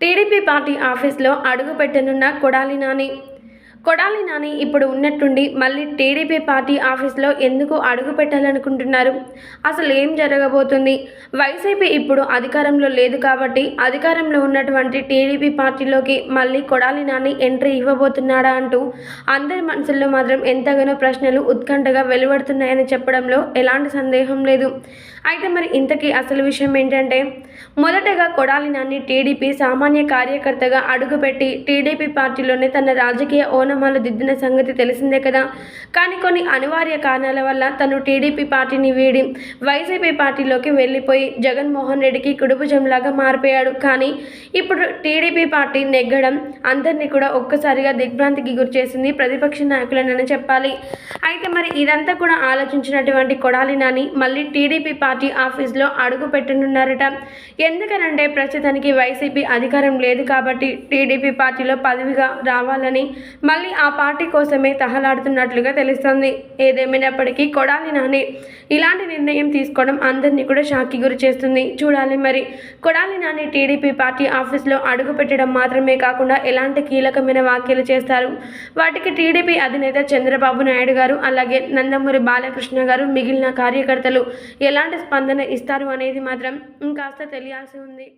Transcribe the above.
TDP party ఆఫీస్లో అడుగు పెట్టనున్న కొడాలి నాని కొడాలి నాని ఇప్పుడు ఉన్నట్టుండి మళ్ళీ టీడీపీ పార్టీ ఆఫీస్లో ఎందుకు అడుగు పెట్టాలనుకుంటున్నారు? అసలు ఏం జరగబోతుంది? వైసీపీ ఇప్పుడు అధికారంలో లేదు కాబట్టి అధికారంలో ఉన్నటువంటి టీడీపీ పార్టీలోకి మళ్ళీ కొడాలి నాని ఎంట్రీ ఇవ్వబోతున్నాడా అంటూ అందరి మనసుల్లో మాత్రం ఎంతగానో ప్రశ్నలు ఉత్కంఠగా వెలువడుతున్నాయని చెప్పడంలో ఎలాంటి సందేహం లేదు. అయితే మరి ఇంతకీ అసలు విషయం ఏంటంటే మొదటగా కొడాలి నాని టీడీపీ సామాన్య కార్యకర్తగా అడుగుపెట్టి టీడీపీ పార్టీలోనే తన రాజకీయ ఓనం ఓనమాలు దిద్దిన సంగతి తెలిసిందే కదా. కానీ కొన్ని అనివార్య కారణాల వల్ల తను టీడీపీ పార్టీని వీడి వైసీపీ పార్టీలోకి వెళ్ళిపోయి జగన్మోహన్ రెడ్డికి కుడుభుజంలాగా మారిపోయాడు. కానీ ఇప్పుడు టీడీపీ పార్టీ నెగ్గడం అందరినీ కూడా ఒక్కసారిగా దిగ్భ్రాంతికి గురిచేసింది ప్రతిపక్ష నాయకులనని చెప్పాలి. అయితే మరి ఇదంతా కూడా ఆలోచించినటువంటి కొడాలి నాని మళ్ళీ టీడీపీ పార్టీ ఆఫీస్లో అడుగు పెట్టనున్నారట. ఎందుకనంటే ప్రస్తుతానికి వైసీపీ అధికారం లేదు కాబట్టి టీడీపీ పార్టీలో పదవిగా రావాలని మళ్ళీ ఆ పార్టీ కోసమే తహలాడుతున్నట్లుగా తెలుస్తుంది. ఏదేమైనప్పటికీ కొడాలి నాని. ఇలాంటి నిర్ణయం తీసుకోవడం అందరినీ కూడా షాక్కి గురి చేస్తుంది. చూడాలి మరి. కొడాలి నాని టీడీపీ పార్టీ ఆఫీస్లో అడుగు పెట్టడం మాత్రమే కాకుండా ఎలాంటి కీలకమైన వ్యాఖ్యలు చేస్తారు? వాటికి టీడీపీ అధినేత చంద్రబాబు నాయుడు గారు అలాగే నందమూరి బాలకృష్ణ గారు మిగిలిన కార్యకర్తలు ఎలాంటి స్పందన ఇస్తారు అనేది మాత్రం ఇంకాస్త తెలియాల్సి ఉంది.